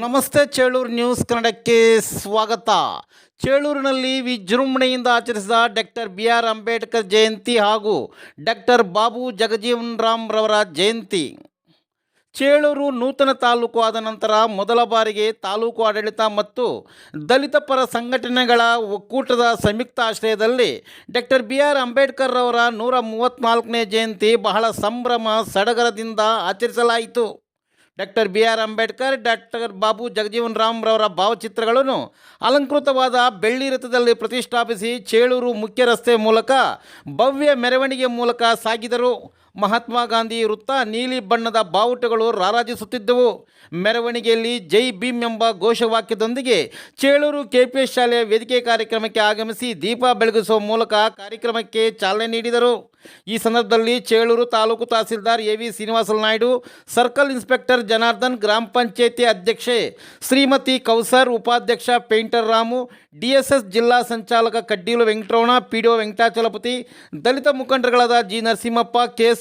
ನಮಸ್ತೆ ಚೇಳೂರು ನ್ಯೂಸ್ ಕನ್ನಡಕ್ಕೆ ಸ್ವಾಗತ. ಚೇಳೂರಿನಲ್ಲಿ ವಿಜೃಂಭಣೆಯಿಂದ ಆಚರಿಸಿದ doctor B R Ambedkar Jayanti ಹಾಗೂ ಡಾಕ್ಟರ್ ಬಾಬು ಜಗಜೀವನ್ ರಾಮ್ ರವರ ಜಯಂತಿ. ಚೇಳೂರು ನೂತನ ತಾಲೂಕು ಆದ ನಂತರ ಮೊದಲ ಬಾರಿಗೆ ತಾಲೂಕು ಆಡಳಿತ ಮತ್ತು ದಲಿತ ಪರ ಸಂಘಟನೆಗಳ ಒಕ್ಕೂಟದ ಸಂಯುಕ್ತ ಆಶ್ರಯದಲ್ಲಿ ಡಾಕ್ಟರ್ ಬಿ ಆರ್ ಅಂಬೇಡ್ಕರ್ ರವರ ನೂರ ಮೂವತ್ತ್ನಾಲ್ಕನೇ ಜಯಂತಿ ಬಹಳ ಸಂಭ್ರಮ, ಸಡಗರದಿಂದ ಆಚರಿಸಲಾಯಿತು. Doctor B R Ambedkar, doctor Babu Jagjivan ರಾಮ್ರವರ ಭಾವಚಿತ್ರಗಳನ್ನು ಅಲಂಕೃತವಾದ ಬೆಳ್ಳಿ ರಥದಲ್ಲಿ ಪ್ರತಿಷ್ಠಾಪಿಸಿ ಚೇಳೂರು ಮುಖ್ಯ ರಸ್ತೆ ಮೂಲಕ ಭವ್ಯ ಮೆರವಣಿಗೆ ಮೂಲಕ ಸಾಗಿದರು. ಮಹಾತ್ಮ ಗಾಂಧಿ ವೃತ್ತ ನೀಲಿ ಬಣ್ಣದ ಬಾವುಟಗಳು ರಾರಾಜಿಸುತ್ತಿದ್ದವು. ಮೆರವಣಿಗೆಯಲ್ಲಿ ಜೈ ಭೀಮ್ ಎಂಬ ಘೋಷವಾಕ್ಯದೊಂದಿಗೆ ಚೇಳೂರು ಕೆಪಿಎಸ್ ಶಾಲೆಯ ವೇದಿಕೆ ಕಾರ್ಯಕ್ರಮಕ್ಕೆ ಆಗಮಿಸಿ ದೀಪ ಬೆಳಗಿಸುವ ಮೂಲಕ ಕಾರ್ಯಕ್ರಮಕ್ಕೆ ಚಾಲನೆ ನೀಡಿದರು. ಈ ಸಂದರ್ಭದಲ್ಲಿ Chelur taluk tahsildar A V Srinivasa Naidu, circle inspector Janardhan, ಗ್ರಾಮ ಪಂಚಾಯತಿ ಅಧ್ಯಕ್ಷೆ ಶ್ರೀಮತಿ ಕೌಸರ್, ಉಪಾಧ್ಯಕ್ಷ ಪೇಂಟರ್ ರಾಮು ಡಿಎಸ್ಎಸ್ ಜಿಲ್ಲಾ ಸಂಚಾಲಕ Kaddilu Venkataramana, P D O Venkatachalapathi, Dalit ಮುಖಂಡರುಗಳಾದ G Narasimhappa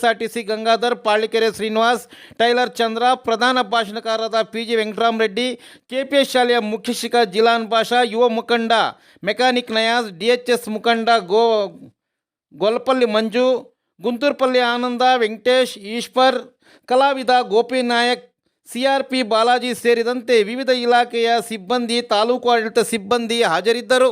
KSRTC Gangadhar Palikere Srinivas, tailor Chandra, ಪ್ರಧಾನ ಭಾಷಣಕಾರರಾದ ಪಿ ಜಿ ವೆಂಕಟರಾಮರೆಡ್ಡಿ, ಕೆಪಿಎಸ್ ಶಾಲೆಯ ಮುಖ್ಯ ಶಿಕ್ಷಕ ಜಿಲಾನ್ ಭಾಷಾ, ಯುವ ಮುಖಂಡ ಮೆಕ್ಯಾನಿಕ್ ನಯಾಜ್, ಡಿಎಚ್ಎಸ್ ಮುಖಂಡ ಗೋ ಗೊಲ್ಪಲ್ಲಿ ಮಂಜು, ಗುಂತೂರ್ಪಲ್ಲಿ ಆನಂದ, ವೆಂಕಟೇಶ್, ಈಶ್ವರ್, ಕಲಾವಿದ Gopi Nayak C R P Balaji ಸೇರಿದಂತೆ ವಿವಿಧ ಇಲಾಖೆಯ ಸಿಬ್ಬಂದಿ, ತಾಲೂಕು ಆಡಳಿತ ಸಿಬ್ಬಂದಿ ಹಾಜರಿದ್ದರು.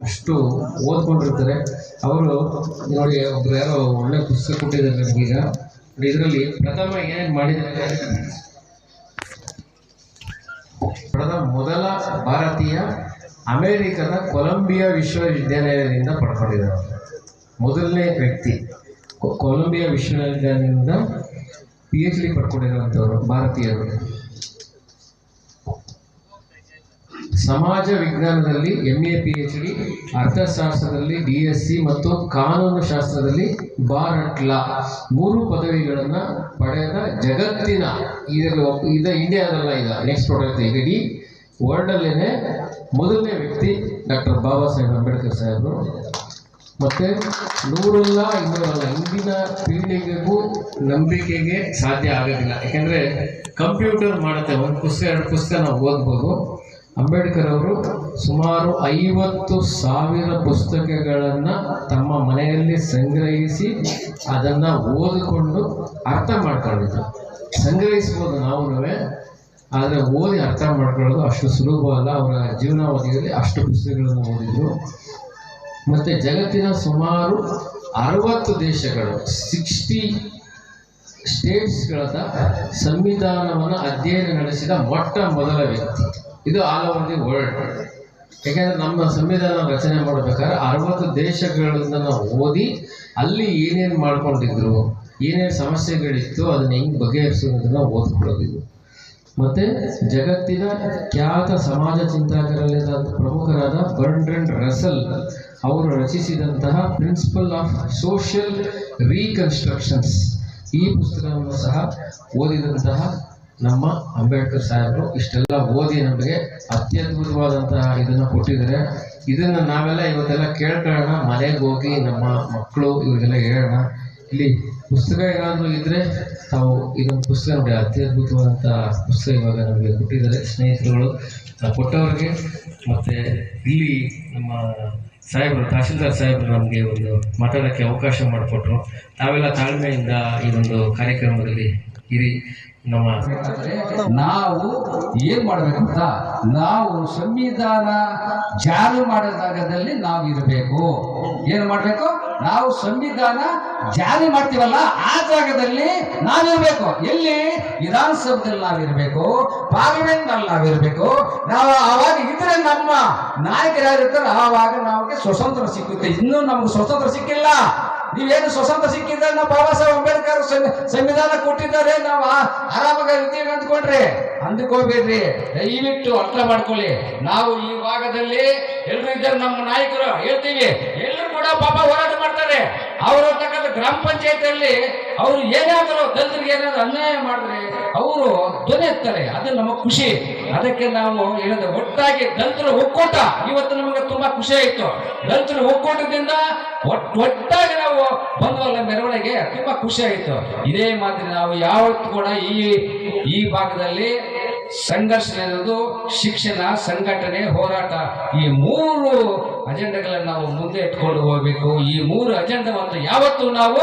ಅಷ್ಟು ಓದ್ಕೊಂಡಿರ್ತಾರೆ. ಅವರು ನೋಡಿ, ಒಬ್ರು ಯಾರೋ ಒಳ್ಳೆ ಪುಸ್ತಕ ಕೊಟ್ಟಿದ್ದಾರೆ ನಮಗೀಗ ಇದರಲ್ಲಿ ಪ್ರಥಮ ಏನೇನು ಮಾಡಿದ್ದಾರೆ ಮೊದಲ ಭಾರತೀಯ ಅಮೆರಿಕದ ಕೊಲಂಬಿಯಾ ವಿಶ್ವವಿದ್ಯಾಲಯದಿಂದ ಪಡ್ಕೊಂಡಿದ್ದಾರೆ. ಮೊದಲನೇ ವ್ಯಕ್ತಿ ಕೊಲಂಬಿಯಾ ವಿಶ್ವವಿದ್ಯಾಲಯದಿಂದ ಪಿ ಎಚ್ ಡಿ ಪಡ್ಕೊಂಡಿರುವಂಥವ್ರು, ಭಾರತೀಯರು. ಸಮಾಜ ವಿಜ್ಞಾನದಲ್ಲಿ M A P H D ಅರ್ಥಶಾಸ್ತ್ರದಲ್ಲಿ ಡಿ ಎಸ್ ಸಿ ಮತ್ತು ಕಾನೂನು ಶಾಸ್ತ್ರದಲ್ಲಿ ಬಾರಟ್ ಲಾ. ಮೂರು ಪದವಿಗಳನ್ನು ಪಡೆದ ಜಗತ್ತಿನ ಇದರಲ್ಲಿ ಇದು ಇಂಡಿಯಾದಲ್ಲ ಈಗ ನೆಕ್ಸ್ಟ್ ಪ್ರೊಡಕ್ಟ್ ಈಗ ಇಡೀ ವರ್ಲ್ಡಲ್ಲೇ ಮೊದಲನೇ ವ್ಯಕ್ತಿ ಡಾಕ್ಟರ್ ಬಾಬಾ ಸಾಹೇಬ್ ಅಂಬೇಡ್ಕರ್ ಸಾಹೇಬರು. ಮತ್ತು ನೂರಲ್ಲ ಇನ್ನೂರಲ್ಲ ಇಂದಿನ ಪೀಳಿಗೆಗೂ ನಂಬಿಕೆಗೆ ಸಾಧ್ಯ ಆಗೋದಿಲ್ಲ. ಯಾಕೆಂದರೆ ಕಂಪ್ಯೂಟರ್ ಮಾಡುತ್ತೆ. ಒಂದು ಪುಸ್ತಕ, ಎರಡು ಪುಸ್ತಕ ನಾವು ಓದ್ಬೋದು. ಅಂಬೇಡ್ಕರ್ ಅವರು ಸುಮಾರು ಐವತ್ತು ಸಾವಿರ ಪುಸ್ತಕಗಳನ್ನು ತಮ್ಮ ಮನೆಯಲ್ಲಿ ಸಂಗ್ರಹಿಸಿ ಅದನ್ನು ಓದಿಕೊಂಡು ಅರ್ಥ ಮಾಡ್ಕೊಂಡಿದ್ರು. ಸಂಗ್ರಹಿಸ್ಬೋದು ನಾವು ಆದರೆ ಓದಿ ಅರ್ಥ ಮಾಡ್ಕೊಳ್ಳೋದು ಅಷ್ಟು ಸುಲಭ ಅಲ್ಲ. ಅವರ ಜೀವನಾವಧಿಯಲ್ಲಿ ಅಷ್ಟು ಪುಸ್ತಕಗಳನ್ನು ಓದಿದ್ರು. ಮತ್ತು ಜಗತ್ತಿನ ಸುಮಾರು ಅರವತ್ತು ದೇಶಗಳು ಸಿಕ್ಸ್ಟಿ ಸ್ಟೇಟ್ಸ್ಗಳ ಸಂವಿಧಾನವನ್ನು ಅಧ್ಯಯನ ನಡೆಸಿದ ಮೊಟ್ಟ ಮೊದಲ ವ್ಯಕ್ತಿ. ಇದು ಆಲ್ ಓವರ್ ದಿ ವರ್ಲ್ಡ್ ಯಾಕೆಂದರೆ ನಮ್ಮ ಸಂವಿಧಾನ ರಚನೆ ಮಾಡಬೇಕಾದ್ರೆ ಅರವತ್ತು ದೇಶಗಳಿಂದ ನಾವು ಓದಿ ಅಲ್ಲಿ ಏನೇನು ಮಾಡ್ಕೊಂಡಿದ್ರು, ಏನೇನು ಸಮಸ್ಯೆಗಳಿತ್ತು, ಅದನ್ನ ಹೆಂಗೆ ಬಗೆಹರಿಸೋದನ್ನ ಓದ್ಕೊಳ್ಳೋದಿದ್ರು ಮತ್ತೆ ಜಗತ್ತಿನ ಖ್ಯಾತ ಸಮಾಜ ಚಿಂತಕರಲ್ಲಿ ಪ್ರಮುಖರಾದ ಬರ್ಡ್ರೆಂಡ್ ರಸಲ್ ಅವರು ರಚಿಸಿದಂತಹ ಪ್ರಿನ್ಸಿಪಲ್ ಆಫ್ ಸೋಷಿಯಲ್ ರೀಕನ್ಸ್ಟ್ರಕ್ಷನ್ಸ್ ಈ ಪುಸ್ತಕವನ್ನು ಸಹ ಓದಿದಂತಹ ನಮ್ಮ ಅಂಬೇಡ್ಕರ್ ಸಾಹೇಬರು ಇಷ್ಟೆಲ್ಲ ಓದಿ ನಮಗೆ ಅತ್ಯದ್ಭುತವಾದಂತಹ ಇದನ್ನ ಕೊಟ್ಟಿದ್ದಾರೆ. ಇದನ್ನ ನಾವೆಲ್ಲ ಇವತ್ತೆಲ್ಲ ಕೇಳ್ಕೊಳ್ಳೋಣ, ಮನೆಗೆ ಹೋಗಿ ನಮ್ಮ ಮಕ್ಕಳು ಇವರಿಗೆಲ್ಲ ಹೇಳೋಣ. ಇಲ್ಲಿ ಪುಸ್ತಕ ಏನಾದರೂ ಇದ್ರೆ ತಾವು ಇದೊಂದು ಪುಸ್ತಕ ನೋಡಿ ಅತ್ಯದ್ಭುತವಾದಂತಹ ಪುಸ್ತಕ ಇವಾಗ ನಮಗೆ ಕೊಟ್ಟಿದ್ದಾರೆ ಸ್ನೇಹಿತರುಗಳು. ಕೊಟ್ಟವ್ರಿಗೆ ಮತ್ತೆ ಇಲ್ಲಿ ನಮ್ಮ ಸಾಹೇಬರು ತಹಶೀಲ್ದಾರ್ ಸಾಹೇಬರು ನಮಗೆ ಒಂದು ಮಾತಾಡೋಕ್ಕೆ ಅವಕಾಶ ಮಾಡಿಕೊಟ್ರು. ತಾವೆಲ್ಲ ತಾಳ್ಮೆಯಿಂದ ಈ ಒಂದು ಕಾರ್ಯಕ್ರಮದಲ್ಲಿ ಇರಿ ನಮ್ಮ ನಾವು ಏನ್ ಅಂತ ನಾವು ಸಂವಿಧಾನ ಜಾರಿ ಮಾಡಿದ ಜಾಗದಲ್ಲಿ ನಾವು ಇರಬೇಕು. ಏನು ಮಾಡ್ಬೇಕು? ನಾವು ಸಂವಿಧಾನ ಜಾರಿ ಮಾಡ್ತೀವಲ್ಲ, ಆ ಜಾಗದಲ್ಲಿ ನಾವಿರ್ಬೇಕು. ಎಲ್ಲಿ? ವಿಧಾನಸಭೆಯಲ್ಲಿ ನಾವಿರ್ಬೇಕು ಪಾರ್ಲಿಮೆಂಟ್ನಲ್ಲಿ ನಾವಿರ್ಬೇಕು. ನಾವು ಆವಾಗ ಇದ್ರೆ ನಮ್ಮ ನಾಯಕರು ಯಾರಿರ್ತಾರೆ ಆವಾಗ ನಮಗೆ ಸ್ವತಂತ್ರ ಸಿಕ್ಕುತ್ತೆ. ಇನ್ನೂ ನಮ್ಗೆ ಸ್ವತಂತ್ರ ಸಿಕ್ಕಿಲ್ಲ. ನೀವೇನು ಸ್ವತಂತ್ರ ಸಿಕ್ಕಿದ್ರೆ ನಾವು ಬಾಬಾ ಸಾಹೇಬ್ ಅಂಬೇಡ್ಕರ್ ಸಂವಿಧಾನ ಕೊಟ್ಟಿದ್ದಾರೆ. ನಾವು ಆರಾಮಾಗ ಇರ್ತೀವಿ ಅಂದ್ಕೊಂಡ್ರಿ ಅಂದ್ಕೋಬೇಡ್ರಿ ದಯವಿಟ್ಟು ಅರ್ಥ ಮಾಡ್ಕೊಳ್ಳಿ. ನಾವು ಈ ಭಾಗದಲ್ಲಿ ಎಲ್ರು ಇದ್ದಾರೆ ನಮ್ಮ ನಾಯಕರು. ಹೇಳ್ತೀವಿ ಎಲ್ಲರೂ ಕೂಡ ಪಾಪ ಹೋರಾಟ ಮಾಡ್ತಾರೆ. ಅವರು ಅಂತಕ್ಕಂಥ ಗ್ರಾಮ ಪಂಚಾಯತಿಯಲ್ಲಿ ಅವರು ಏನಾದರೂ ದಲಿತರಿಗೆ ಏನಾದ್ರು ಅನ್ಯಾಯ ಮಾಡಿದ್ರೆ ಅವರು ಧ್ವನಿ ಎತ್ತಾರೆ. ಅದು ನಮಗೆ ಖುಷಿ. ಅದಕ್ಕೆ ನಾವು ಹೇಳಿದ್ರೆ ಒಟ್ಟಾಗಿ ದಲಿತರ ಒಕ್ಕೂಟ. ಇವತ್ತು ನಮಗೆ ತುಂಬಾ ಖುಷಿ ಆಯ್ತು. ದಲಿತರ ಒಕ್ಕೂಟದಿಂದ ಒಟ್, ಒಟ್ಟಾಗಿ ನಾವು ಬಂದವಲ್ಲ ಮೆರವಣಿಗೆ ತುಂಬಾ ಖುಷಿ ಆಯ್ತು. ಇದೇ ಮಾತ್ರ ನಾವು ಯಾವತ್ತು ಕೂಡ ಈ ಈ ಭಾಗದಲ್ಲಿ ಸಂಘರ್ಷ ಅನ್ನೋದು ಶಿಕ್ಷಣ, ಸಂಘಟನೆ, ಹೋರಾಟ ಈ ಮೂರು ಅಜೆಂಡಾಗಳನ್ನ ನಾವು ಮುಂದೆ ಇಟ್ಕೊಂಡು ಹೋಗ್ಬೇಕು. ಈ ಮೂರು ಅಜೆಂಡವನ್ನು ಯಾವತ್ತೂ ನಾವು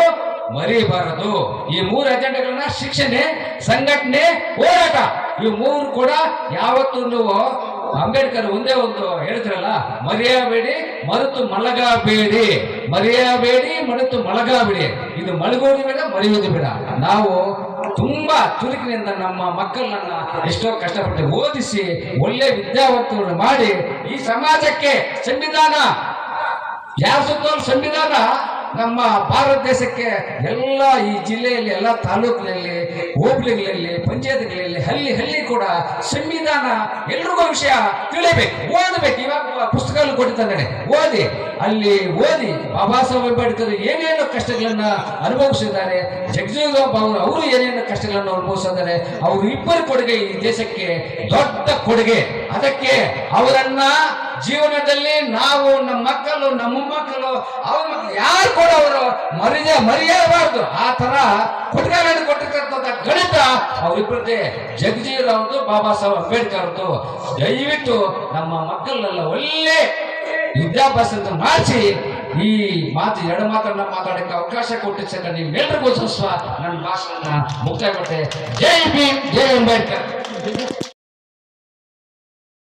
ಮರಿಬಾರದು. ಈ ಮೂರು ಅಜೆಂಡಗಳನ್ನ ಶಿಕ್ಷಣೆ, ಸಂಘಟನೆ, ಹೋರಾಟ ಈ ಮೂರು ಕೂಡ ಯಾವತ್ತೂ ಅಂಬೇಡ್ಕರ್ ಒಂದೇ ಒಂದು ಹೇಳ್ತಿರಲ್ಲ ಮರೆಯಬೇಡಿ ಮರೆತು ಮಲಗಬೇಡಿ ಮರೆಯಬೇಡಿ ಮರೆತು ಮಲಗಬೇಡಿ ಇದು ಮಲಗೋದು ಬೇಡ, ಮರೆಯೋದು ಬೇಡ. ನಾವು ತುಂಬಾ ಚುರುಕಿನಿಂದ ನಮ್ಮ ಮಕ್ಕಳನ್ನ ಎಷ್ಟೋ ಕಷ್ಟಪಟ್ಟು ಓದಿಸಿ, ಒಳ್ಳೆ ವಿದ್ಯಾವಂತರನ್ನು ಮಾಡಿ ಈ ಸಮಾಜಕ್ಕೆ ಸಂವಿಧಾನ. ಯಾವ ಸುತ್ತಲೂ ಸಂವಿಧಾನ? ನಮ್ಮ ಭಾರತ ದೇಶಕ್ಕೆ ಎಲ್ಲ ಈ ಜಿಲ್ಲೆಯಲ್ಲಿ, ಎಲ್ಲ ತಾಲೂಕಿನಲ್ಲಿ, ಹೋಬಳಿಗಳಲ್ಲಿ, ಪಂಚಾಯತ್ಗಳಲ್ಲಿ ಹಳ್ಳಿ ಹಳ್ಳಿ ಕೂಡ ಸಂವಿಧಾನ ಎಲ್ರಿಗೂ ವಿಷಯ ತಿಳಿಬೇಕು ಓದಬೇಕು. ಇವಾಗ ಪುಸ್ತಕಗಳು ಕೊಟ್ಟಿದ್ದಾರೆ ಓದಿ. ಅಲ್ಲಿ ಓದಿ. ಬಾಬಾ ಸಾಹೇಬ್ ಅಂಬೇಡ್ಕರ್ ಏನೇನು ಕಷ್ಟಗಳನ್ನ ಅನುಭವಿಸಿದ್ದಾರೆ ಜಗಜೀವ ಅವರು ಅವರು ಏನೇನು ಕಷ್ಟಗಳನ್ನು ಅನುಭವಿಸಿದ್ದಾರೆ ಅವರು ಇಬ್ಬರು ಕೊಡುಗೆ ಈ ದೇಶಕ್ಕೆ ದೊಡ್ಡ ಕೊಡುಗೆ. ಅದಕ್ಕೆ ಅವರನ್ನ ಜೀವನದಲ್ಲಿ ನಾವು ನಮ್ಮ ಮಕ್ಕಳು ನಮ್ಮ ಮಕ್ಕಳು, ಅವ್ರ ಯಾರು ಕೂಡ ಅವರು ಮರಿಯ, ಮರೆಯಬಾರ್ದು. ಆ ತರ ಕೊಡುಗೆಗಳನ್ನು ಕೊಟ್ಟಿರ್ತಕ್ಕಂಥ ಗಣಿತ ಅವರಿಬ್ಬರದೇ ಜಗಜೀವ್ ಅವ್ರದ್ದು ಬಾಬಾ ಸಾಹೇಬ್ ಅಂಬೇಡ್ಕರ್ ಅವ್ರದ್ದು ದಯವಿಟ್ಟು ನಮ್ಮ ಮಕ್ಕಳನ್ನೆಲ್ಲ ಒಳ್ಳೆ ವಿದ್ಯಾಭ್ಯಾಸದ ಮಾಡಿಸಿ ಈ ಮಾತು ಎರಡು ಮಾತನ್ನ ಮಾತಾಡಕ್ಕೆ ಅವಕಾಶ ಕೊಟ್ಟಿದ್ದ ನಿಮ್ಮೆಲ್ಲರಿಗೂ ಸ್ವ ನನ್ನ ಭಾಷಣ ಮುಕ್ತಾಯ ಕೊಟ್ಟೆ ಜೈ ಭೀಮ್, ಜೈ ಅಂಬೇಡ್ಕರ್.